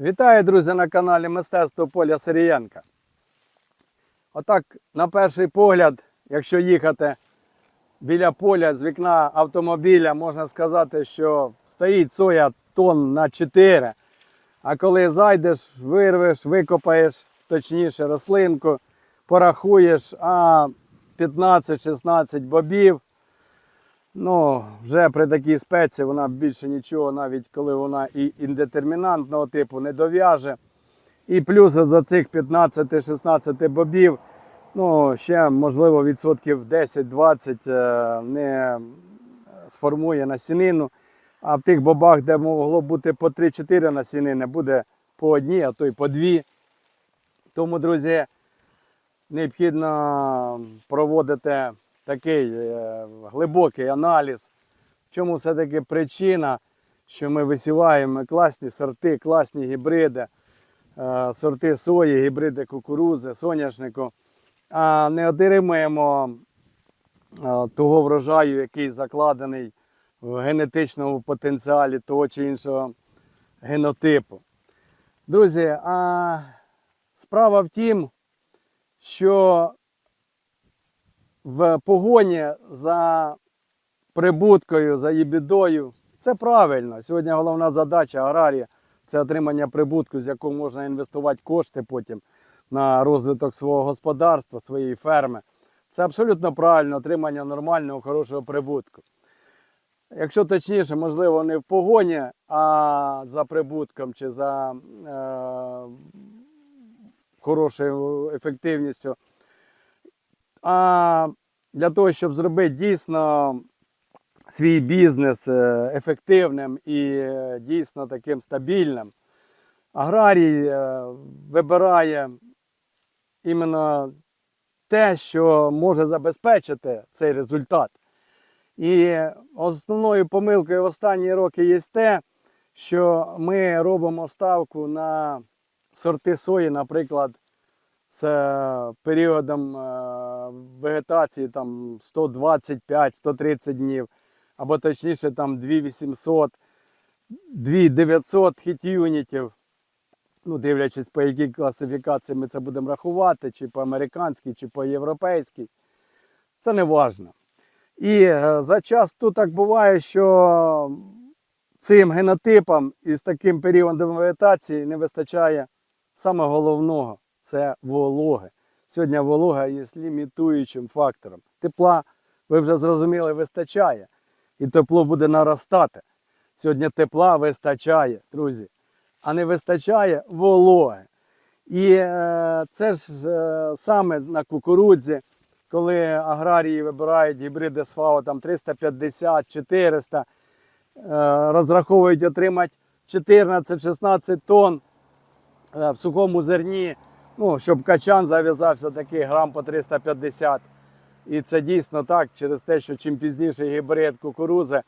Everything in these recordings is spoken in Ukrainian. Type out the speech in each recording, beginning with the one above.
Вітаю, друзі, на каналі Мистецтво Поля Сирієнка. Отак, на перший погляд, якщо їхати біля поля з вікна автомобіля, можна сказати, що стоїть соя тонн на 4. А коли зайдеш, вирвеш, викопаєш, точніше, рослинку, порахуєш, а 15-16 бобів. Ну, вже при такій спеці вона більше нічого, навіть коли вона і індетермінантного типу не дов'яже. І плюс за цих 15-16 бобів, ну, ще, можливо, відсотків 10-20 е, не сформує насінину. А в тих бобах, де могло бути по 3-4 насінини, буде по одній, а то й по дві. Тому, друзі, необхідно проводити такий е, глибокий аналіз, в чому все-таки причина, що ми висіваємо класні сорти, класні гібриди, е, сорти сої, гібриди кукурузи, соняшнику, а не отримуємо е, того врожаю, який закладений в генетичному потенціалі того чи іншого генотипу. Друзі, а справа в тім, що в погоні за прибуткою, за їбідою. Це правильно. Сьогодні головна задача аграрія це отримання прибутку, з якого можна інвестувати кошти потім на розвиток свого господарства, своєї ферми. Це абсолютно правильно отримання нормального, хорошого прибутку. Якщо точніше, можливо, не в погоні, а за прибутком чи за е, хорошою ефективністю. А для того, щоб зробити дійсно свій бізнес е, ефективним і е, дійсно таким стабільним, аграрій е, вибирає іменно те, що може забезпечити цей результат. І основною помилкою в останні роки є те, що ми робимо ставку на сорти сої, наприклад, з е, періодом е, вегетації там 125-130 днів, або точніше там 2800, 2900 хіт-юнітів. Ну, дивлячись, по якій класифікації ми це будемо рахувати, чи по американській, чи по європейській. Це не важливо. І е, за час тут так буває, що цим генотипам із таким періодом вегетації не вистачає саме головного це вологи. Сьогодні волога є лімітуючим фактором. Тепла, ви вже зрозуміли, вистачає. І тепло буде наростати. Сьогодні тепла вистачає, друзі, а не вистачає вологи. І е, це ж е, саме на кукурудзі, коли аграрії вибирають гібриди СФАО там 350, 400, е, розраховують отримати 14-16 тонн е, в сухому зерні, ну, щоб качан зав'язався такий грам по 350. І це дійсно так, через те, що чим пізніше гібрид кукурузи,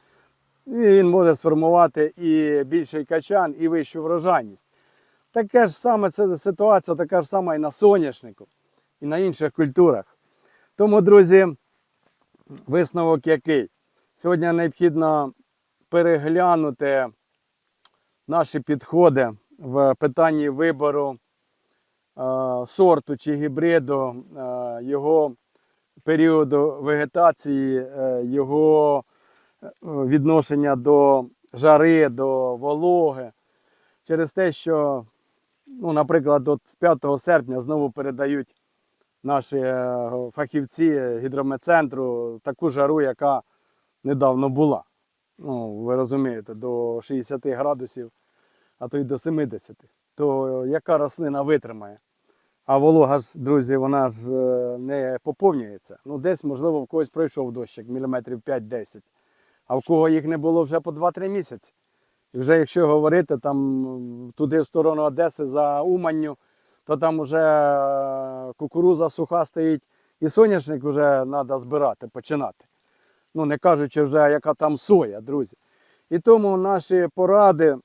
він може сформувати і більший качан, і вищу врожайність. Таке ж саме ситуація, така ж сама і на соняшнику, і на інших культурах. Тому, друзі, висновок який? Сьогодні необхідно переглянути наші підходи в питанні вибору сорту чи гібриду, е, його періоду вегетації, е, його е, відношення до жари, до вологи. Через те, що, ну, наприклад, от з 5 серпня знову передають наші е, фахівці гідрометцентру таку жару, яка недавно була. Ну, ви розумієте, до 60 градусів, а то й до 70. То яка рослина витримає? А волога друзі, вона ж е, не поповнюється. Ну, десь, можливо, в когось пройшов дощик, міліметрів 5-10, а в кого їх не було вже по 2-3 місяці. І вже якщо говорити там туди в сторону Одеси за Уманню, то там вже е, кукуруза суха стоїть і соняшник вже треба збирати, починати. Ну, не кажучи вже, яка там соя, друзі. І тому наші поради,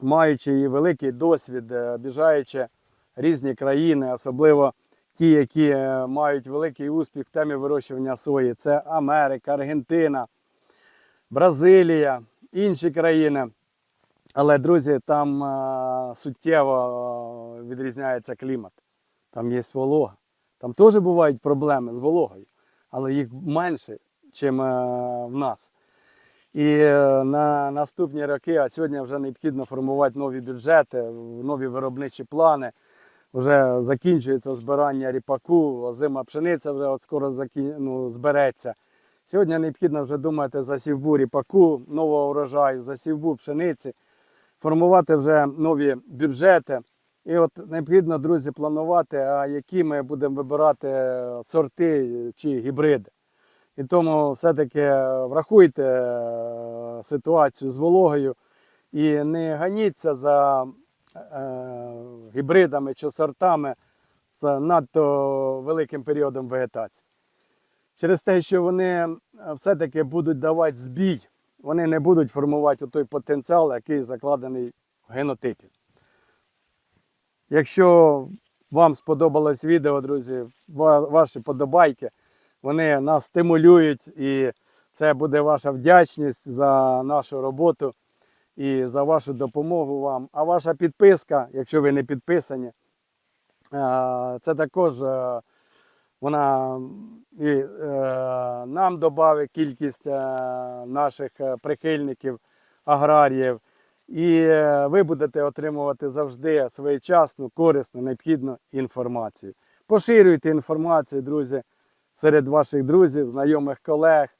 маючи і великий досвід, е, обіжаючи різні країни, особливо ті, які е, мають великий успіх в темі вирощування сої, це Америка, Аргентина, Бразилія, інші країни. Але, друзі, там е, суттєво е, відрізняється клімат. Там є волога. Там теж бувають проблеми з вологою, але їх менше, ніж в нас. І на наступні роки, а сьогодні вже необхідно формувати нові бюджети, нові виробничі плани. Вже закінчується збирання ріпаку, озима пшениця вже от скоро закін... ну, збереться. Сьогодні необхідно вже думати за сівбу ріпаку, нового урожаю, за сівбу пшениці, формувати вже нові бюджети. І от необхідно, друзі, планувати, а які ми будемо вибирати сорти чи гібриди. І тому все-таки врахуйте е, ситуацію з вологою і не ганіться за е, гібридами чи сортами з надто великим періодом вегетації. Через те, що вони е, все-таки будуть давати збій, вони не будуть формувати той потенціал, який закладений в генотипі. Якщо вам сподобалось відео, друзі, ваші подобайки, вони нас стимулюють, і це буде ваша вдячність за нашу роботу і за вашу допомогу вам. А ваша підписка, якщо ви не підписані, е, це також е, вона і е, нам додає кількість наших прихильників, аграріїв. І ви будете отримувати завжди своєчасну, корисну, необхідну інформацію. Поширюйте інформацію, друзі, серед ваших друзів, знайомих колег.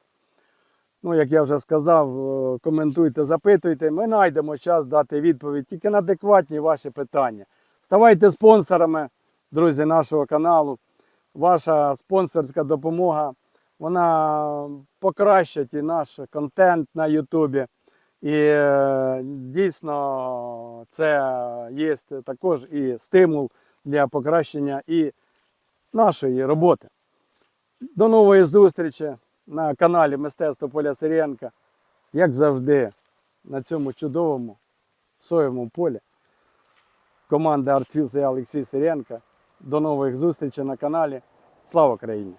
Ну, як я вже сказав, е, коментуйте, запитуйте. Ми знайдемо час дати відповідь тільки на адекватні ваші питання. Ставайте спонсорами, друзі, нашого каналу. Ваша спонсорська допомога вона покращить і наш контент на Ютубі. І е, дійсно це є також і стимул для покращення і нашої роботи. До нової зустрічі на каналі Мистецтво Поля Сиренка. Як завжди, на цьому чудовому соєвому полі. Команда Артфілс і Олексій Сиренка. До нових зустрічей на каналі. Слава Україні!